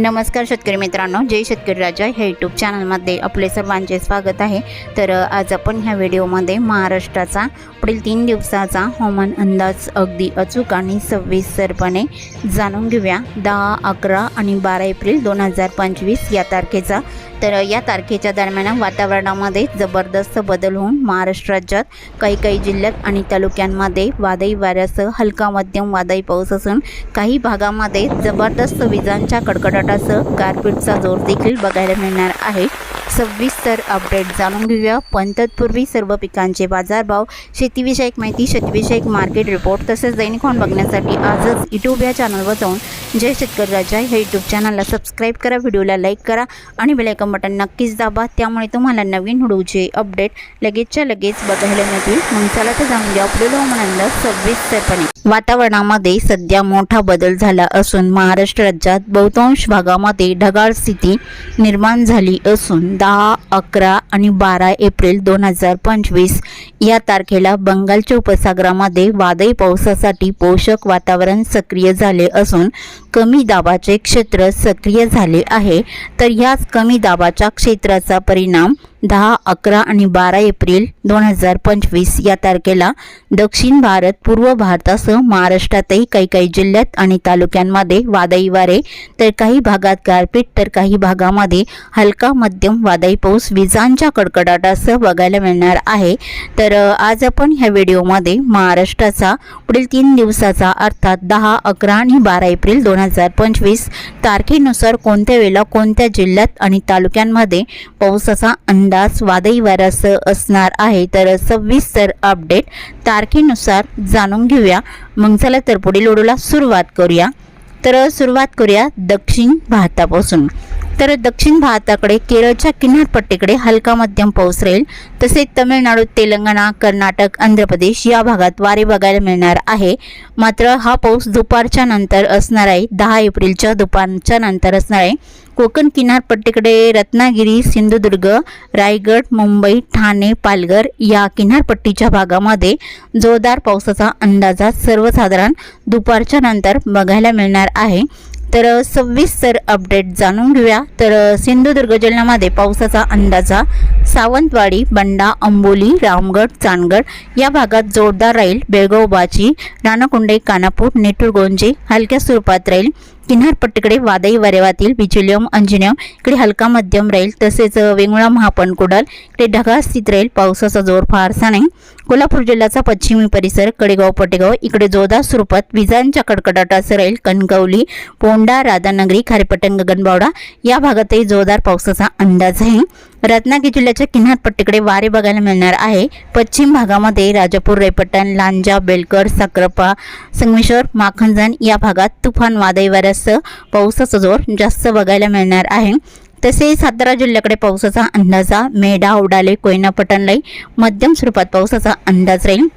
नमस्कार शेतकरी मित्रांनो जय शेतकरी राजा. ह्या यूट्यूब चॅनलमध्ये आपले सर्वांचे स्वागत आहे. तर आज आपण ह्या व्हिडिओमध्ये महाराष्ट्राचा पुढील तीन दिवसाचा हवामान अंदाज अगदी अचूक आणि सविस्तरपणे जाणून घेऊया. दहा अकरा आणि बारा एप्रिल दोन हजार पंचवीस या तारखेचा तर या तारखेच्या दरम्यान वातावरणामध्ये जबरदस्त बदल होऊन महाराष्ट्र राज्यात काही काही जिल्ह्यात आणि तालुक्यांमध्ये वादळी वाऱ्यासह हलका मध्यम वादळी पाऊस असून काही भागामध्ये जबरदस्त विजांच्या कडकडाटासह गारपीटचा जोर देखील बघायला मिळणार आहे. सविस्तर अपडेट जाणून घेऊया. पण तत्पूर्वी सर्व पिकांचे बाजारभाव शेतीविषयक माहिती शेतीविषयक मार्केट रिपोर्ट तसेच दैनिक हॉन बघण्यासाठी आजच यूट्यूब या चॅनलवर जाऊन जय शेतकरी राजा ह्या यूट्यूब चॅनलला सबस्क्राईब करा व्हिडिओला लाईक करा आणि बेलायकन बटन नक्कीच दाबा. त्यामुळे तुम्हाला नवीन व्हिडिओचे अपडेट लगेचच्या लगेच बघायला मिळतील. मग चला तर जाणून घ्या आपलं हवामान सविस्तरपणे वातावरणामध्ये सध्या मोठा बदल झाला असून महाराष्ट्र राज्यात बहुतांश भागामध्ये ढगाळ स्थिती निर्माण झाली असून दहा अकरा आणि बारा एप्रिल दोन हजार पंचवीस या तारखेला बंगालच्या उपसागरामध्ये वादळी पावसासाठी पोषक वातावरण सक्रिय झाले असून कमी दाबाचे क्षेत्र सक्रिय झाले आहे. तर ह्याच कमी दाबाच्या क्षेत्राचा परिणाम दहा अकरा आणि बारा एप्रिल दोन हजार पंचवीस या तारखेला दक्षिण भारत पूर्व भारतासह महाराष्ट्रातही काही काही जिल्ह्यात आणि तालुक्यांमध्ये वादळी वारे तर काही भागात गारपीट तर काही भागामध्ये हलका मध्यम वादळी पाऊस विजांच्या कडकडाटासह बघायला मिळणार आहे. तर आज आपण ह्या व्हिडिओमध्ये महाराष्ट्राचा पुढील तीन दिवसाचा अर्थात दहा अकरा आणि बारा एप्रिल दोन हजार पंचवीस तारखेनुसार कोणत्या वेळेला कोणत्या जिल्ह्यात आणि तालुक्यांमध्ये पावसाचा अंदाज वादळी वाऱ्यासह असणार आहे. तर सविस्तर अपडेट तारखेनुसार जाणून घेऊया. मग चला तर पुढील ओढूला सुरुवात करूया. तर सुरुवात करूया दक्षिण भारतापासून. तर दक्षिण भारताकडे केरळच्या किनारपट्टीकडे हलका मध्यम पाऊस राहील. तसेच तमिळनाडू तेलंगणा कर्नाटक आंध्र प्रदेश या भागात वारे बघायला मिळणार आहे. मात्र हा पाऊस दुपारच्या नंतर असणार आहे. दहा एप्रिलच्या दुपारच्या नंतर असणार आहे. कोकण किनारपट्टीकडे रत्नागिरी सिंधुदुर्ग रायगड मुंबई ठाणे पालघर या किनारपट्टीच्या भागामध्ये जोरदार पावसाचा अंदाजा सर्वसाधारण दुपारच्या नंतर बघायला मिळणार आहे. तर सविस्तर अपडेट जाणून घेऊया. तर सिंधुदुर्ग जिल्ह्यामध्ये पावसाचा अंदाजा सावंतवाडी बंडा अंबोली रामगड चांदगड या भागात जोरदार राहील. बेळगाव बाची राणाकुंडे कानापूर नेटुरगोंजे हलक्या स्वरूपात राहील. किनारपट्टीकडे वादळी वारेवातील बिचुलियम अंजनियम इकडे हलका मध्यम राहील तसेच वेंगुळा महापण कुडाल इकडे ढगाळ स्थित राहील पावसाचा जोर फारसा नाही. कोल्हापूर जिल्ह्याचा पश्चिमी परिसर कडेगाव पटेगाव इकडे जोरदार स्वरूपात विजांच्या कडकडाटासह राहील कणकवली पोंडा राधानगरी खारेपटण गगनबावडा या भागातही जोरदार पावसाचा अंदाज आहे. रत्नागिरी जिल्ह्याच्या किनारपट्टीकडे वारे बघायला मिळणार आहे. पश्चिम भागामध्ये राजापूर रेपटण लांजा बेलकर साक्रपा संगमेश्वर माखणजन या भागात तुफान वादळी वाऱ्यासह पावसाचा जोर जास्त बघायला मिळणार आहे. तसेच सातारा जिल्ह्याकडे पावसाचा अंदाजा मेढा उडाले कोयना पटणलाई मध्यम स्वरूपात पावसाचा अंदाज राहील.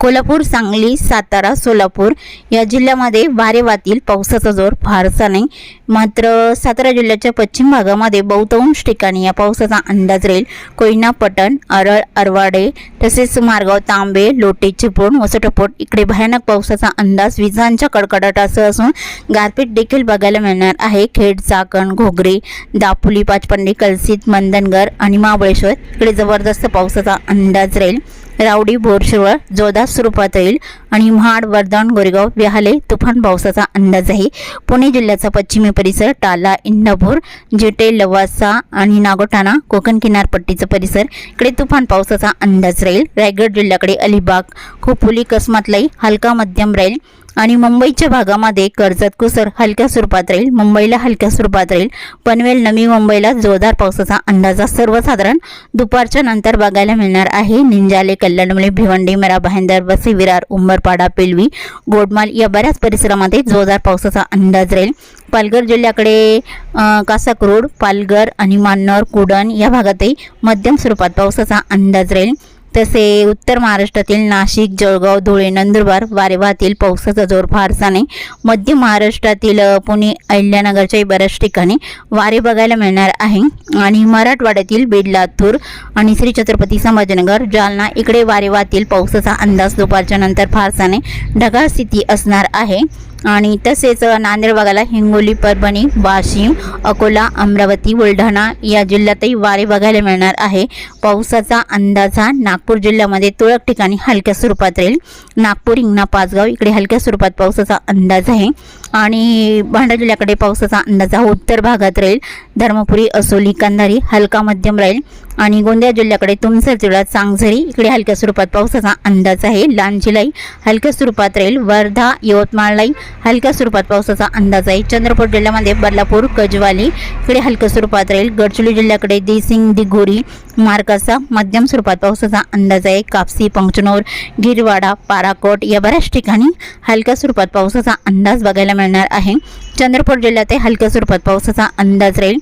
कोल्हापूर सांगली सातारा सोलापूर या जिल्ह्यामध्ये वारेवातील पावसाचा जोर फारसा नाही. मात्र सातारा जिल्ह्याच्या पश्चिम भागामध्ये बहुतांश ठिकाणी या पावसाचा अंदाज राहील. कोयना पटण अरळ अरवाडे तसेच मारगाव तांबे लोटे चिपळूण वसटपोट इकडे भयानक पावसाचा अंदाज विजांच्या कडकडाटासह असून गारपीट देखील बघायला मिळणार आहे. खेड चाकण घोगरे दापोली पाचपंडी कलसित मंदनगर आणि महाबळेश्वर इकडे जबरदस्त पावसाचा अंदाज राहील. रावडी बोरशिवळ जोरदार स्वरूपात येईल आणि महाड वर्धन गोरेगाव व्याहाले तुफान पावसाचा अंदाज आहे पुणे जिल्ह्याचा पश्चिमी परिसर टाला इंदापूर जेटे लवासा आणि नागोठाणा कोकण किनारपट्टीचा परिसर. इकडे तुफान पावसाचा अंदाज राहील. रायगड जिल्ह्याकडे अलिबाग खोपोली कसमातलाही हलका मध्यम राहील. आणि मुंबईच्या भागामध्ये कर्जत कुसर हलक्या स्वरूपात राहील. मुंबईला हलक्या स्वरूपात राहील. पनवेल नवी मुंबईला जोरदार पावसाचा अंदाजा सर्वसाधारण दुपारच्या नंतर बघायला मिळणार आहे. निंजाले कल्याणमुळे भिवंडी मरा भाईंदर वसी विरार उंबरपाडा पेलवी गोडमाल या बऱ्याच परिसरामध्ये जोरदार पावसाचा अंदाज राहील. पालघर जिल्ह्याकडे अ, कासाकरोड पालघर आणि मान्नर कुडण या भागातही मध्यम स्वरूपात पावसाचा अंदाज राहील. तसे उत्तर महाराष्ट्रातील नाशिक जळगाव धुळे नंदुरबार वारेवाहतील पावसाचा जोर फारसा नाही. मध्य महाराष्ट्रातील पुणे अहिल्यानगरच्याही बऱ्याच ठिकाणी वारे बघायला मिळणार आहे. आणि मराठवाड्यातील बीड लातूर आणि श्री छत्रपती संभाजीनगर जालना इकडे वारे वाहतील पावसाचा अंदाज दुपारच्या नंतर फारसा नाही. ढगाळ स्थिती असणार आहे. आणि तसेच नांदेड भागाला हिंगोली परभणी वाशिम अकोला अमरावती बुलढाणा या जिल्ह्यातही वारे बघायला मिळणार आहे. पावसाचा अंदाज हा नागपूर जिल्ह्यामध्ये तुरळक ठिकाणी हलक्या स्वरूपात राहील. नागपूर हिंगणा पाचगाव इकडे हलक्या स्वरूपात पावसाचा अंदाज आहे. आणि भांडा जिल्ह्याकडे पावसाचा अंदाज हा उत्तर भागात राहील. धर्मपुरी असोली कंधारी हलका मध्यम राहील. आणि गोंदिया जिल्ह्याकडे तुमसर जिल्ह्यात चांगझरी इकडे हलक्या स्वरूपात पावसाचा अंदाज आहे. लांजीलाई हलक्या स्वरूपात राहील वर्धा यवतमाळलाई हलक्या स्वरूपात पावसाचा अंदाज आहे. चंद्रपूर जिल्ह्यामध्ये बदलापूर गजवाली इकडे हलक्या स्वरूपात राहील गडचिरोली जिल्ह्याकडे देसिंग दिघोरी मार्कासा मध्यम स्वरूपात पावसाचा अंदाज आहे. कापसी पंचनोर गिरवाडा पाराकोट या बऱ्याच ठिकाणी हलक्या स्वरूपात पावसाचा अंदाज बघायला मिळणार आहे. चंद्रपूर जिल्ह्यात हलक्या स्वरूपात पावसाचा अंदाज राहील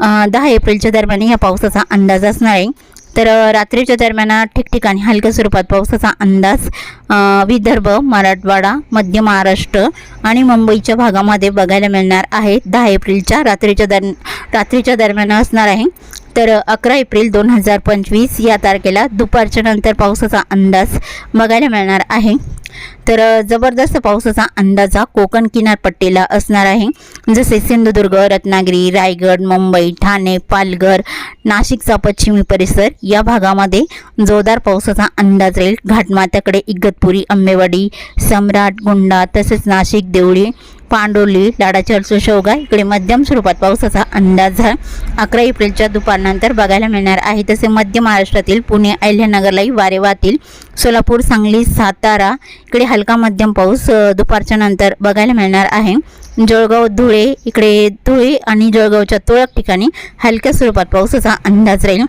दहा एप्रिलच्या दरम्यान या पावसाचा अंदाज असणार आहे. तर रात्रीच्या दरम्यान ठिकठिकाणी हलक्या स्वरूपात पावसाचा अंदाज विदर्भ मराठवाडा मध्य महाराष्ट्र आणि मुंबईच्या भागामध्ये बघायला मिळणार आहे. दहा एप्रिलच्या रात्रीच्या दर रात्रीच्या दरम्यान असणार आहे. तर अकरा एप्रिल दोन हजार पंचवीस या तारखेला दुपारच्या नंतर पावसाचा अंदाज बघायला मिळणार आहे. तर जबरदस्त पावसाचा अंदाज हा कोकण किनारपट्टीला असणार आहे. जसे सिंधुदुर्ग रत्नागिरी रायगड मुंबई ठाणे पालघर नाशिकचा पश्चिमी परिसर या भागामध्ये जोरदार पावसाचा अंदाज राहील. घाटमाथ्याकडे इगतपुरी आंबेवाडी सम्राट गुंडा तसेच नाशिक देवळी पांडोली लाडाचरचं शेवगा इकडे मध्यम स्वरूपात पावसाचा अंदाज अकरा एप्रिलच्या दुपारनंतर बघायला मिळणार आहे. तसे मध्य महाराष्ट्रातील पुणे अहिल्यानगरलाही वारे वाहतील. सोलापूर सांगली सातारा इकडे हलका मध्यम पाऊस दुपारच्या नंतर बघायला मिळणार आहे. जळगाव धुळे इकडे धुळे आणि जळगावच्या तुरळक ठिकाणी हलक्या स्वरूपात पावसाचा अंदाज राहील.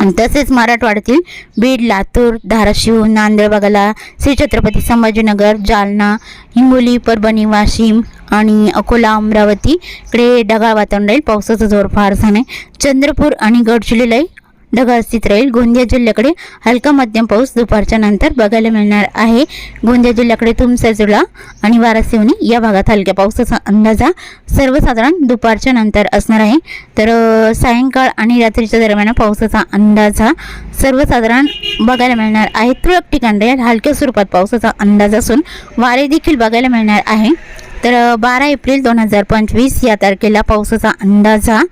आणि तसेच मराठवाड्यातील बीड लातूर धाराशिव नांदेडबागाला श्री छत्रपती संभाजीनगर जालना हिंगोली परभणी वाशिम आणि अकोला अमरावती इकडे ढगाळ वातावरण राहील. पावसाचा जोर फारसा नाही चंद्रपूर आणि गडचिरोलीलाही ढगाळ स्थित राहील. गोंदिया जिल्ह्याकडे हलका मध्यम पाऊस दुपारच्या नंतर बघायला मिळणार आहे. गोंदिया जिल्ह्याकडे तुमचा आणि वारासिवनी या भागात हलक्या पावसाचा अंदाजा सर्वसाधारण दुपारच्या नंतर असणार आहे. तर सायंकाळ आणि रात्रीच्या दरम्यान पावसाचा अंदाज हा सर्वसाधारण बघायला मिळणार आहे. तुरळक ठिकाणी हलक्या स्वरूपात पावसाचा अंदाज असून वारे देखील बघायला मिळणार आहे. तर बारा एप्रिल दोन हजार पंचवीस या तारखेला पावसाचा अंदाज हा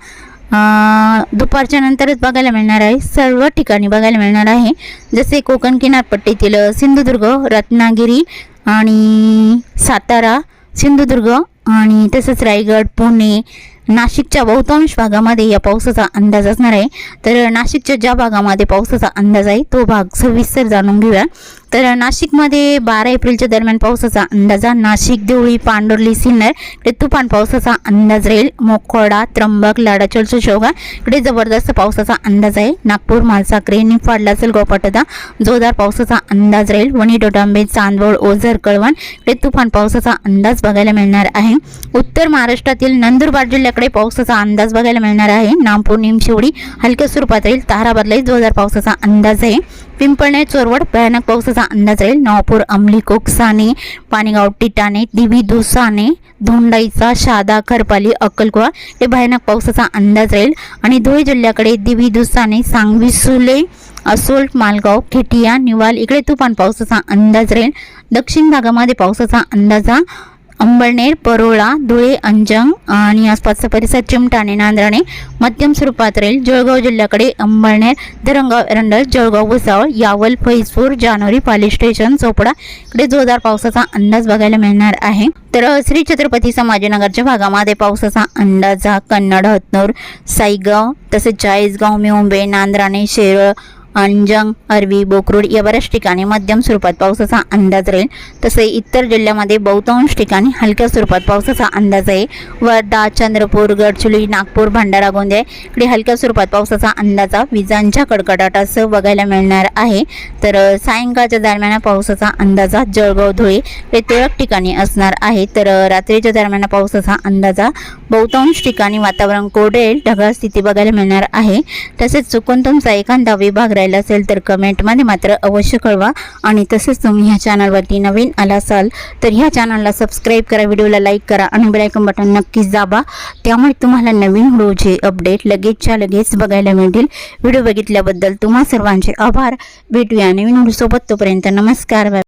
दुपारच्या नंतरच बघायला मिळणार आहे. सर्व ठिकाणी बघायला मिळणार आहे. जसे कोकण किनारपट्टीतील सिंधुदुर्ग रत्नागिरी आणि सातारा सिंधुदुर्ग आणि तसंच रायगड पुणे नाशिकच्या बहुतांश भागामध्ये या पावसाचा अंदाज असणार आहे. तर नाशिकच्या ज्या भागामध्ये पावसाचा अंदाज आहे तो भाग सविस्तर जाणून घेऊया. तर नाशिकमध्ये बारा एप्रिलच्या दरम्यान पावसाचा अंदाज नाशिक देवळी पांडुर्ली सिन्नर इकडे तुफान पावसाचा अंदाज राहील. मोकोडा त्र्यंबक लाडाचोलचा शेवगा इकडे जबरदस्त पावसाचा अंदाज आहे. नागपूर मालसाकरे निफाड लासल गोपाटदा जोरदार पावसाचा अंदाज राहील. वणी डोडांबे चांदवड ओझर कळवण इकडे तुफान पावसाचा अंदाज बघायला मिळणार आहे. उत्तर महाराष्ट्रातील नंदुरबार जिल्ह्याकडे पावसाचा अंदाज बघायला मिळणार आहे. नामपूर निमशिवडी हलक्या स्वरूपात राहील. ताराबादलाही जोरदार पावसाचा अंदाज आहे. पिंपळणे चोरवड भयानक पावसाचा अंदाज राहील. नवापूर अंमली कोकसाने पाणीगाव टिटाणे दिवी दुसाने धोंडाईचा शादा खरपाली अक्कलकुवा हे भयानक पावसाचा अंदाज राहील. आणि धुळे जिल्ह्याकडे दिवी दुसाने सांगवी सुले असोल मालगाव खेटिया निवाल इकडे तुफान पावसाचा अंदाज राहील. दक्षिण भागामध्ये पावसाचा अंदाज हा अंबळनेर परोळा धुळे अंजंग आणि आसपासचा परिसर चिमटाणे नांदराणे मध्यम स्वरूपात राहील. जळगाव जिल्ह्याकडे अंबळनेर धरंगाव एरंडल जळगाव भुसावळ यावल फैजपूर जानेवारी पाली स्टेशन चोपडा इकडे जोरदार पावसाचा अंदाज बघायला मिळणार आहे. तर श्री छत्रपती संभाजीनगरच्या भागामध्ये पावसाचा अंदाज हा कन्नड हतनूर साईगाव तसेच चाळीसगाव मिळुंबे नांदराणे शेरळ अंजंग अरवी बोकरूड या बऱ्याच ठिकाणी मध्यम स्वरूपात पावसाचा अंदाज राहील. तसे इतर जिल्ह्यामध्ये बहुतांश ठिकाणी हलक्या स्वरूपात पावसाचा अंदाज आहे. वर्धा चंद्रपूर गडचिरोली नागपूर भंडारा गोंदिया इकडे हलक्या स्वरूपात पावसाचा अंदाजा विजांच्या कडकडाटासह बघायला मिळणार आहे. तर सायंकाळच्या दरम्यान पावसाचा अंदाजा जळगाव धुळे हे तुरळक ठिकाणी असणार आहे. तर रात्रीच्या दरम्यान पावसाचा अंदाजा बहुतांश ठिकाणी वातावरण कोरडेल ढगाळ स्थिती बघायला मिळणार आहे. तसेच चुकून तुमचा एखादा विभाग राहील असेल तर कमेंटमध्ये मात्र अवश्य कळवा. आणि तसेच तुम्ही ह्या चॅनलवरती नवीन आला असाल तर ह्या चॅनलला सबस्क्राईब करा व्हिडिओला लाईक करा आणि बेलायकन बटन नक्कीच दाबा. त्यामुळे तुम्हाला नवीन व्हिडिओचे अपडेट लगेचच्या लगेच बघायला मिळतील. व्हिडिओ बघितल्याबद्दल तुम्हा सर्वांचे आभार. भेटूया नवीन व्हिडिओसोबत तोपर्यंत नमस्कार.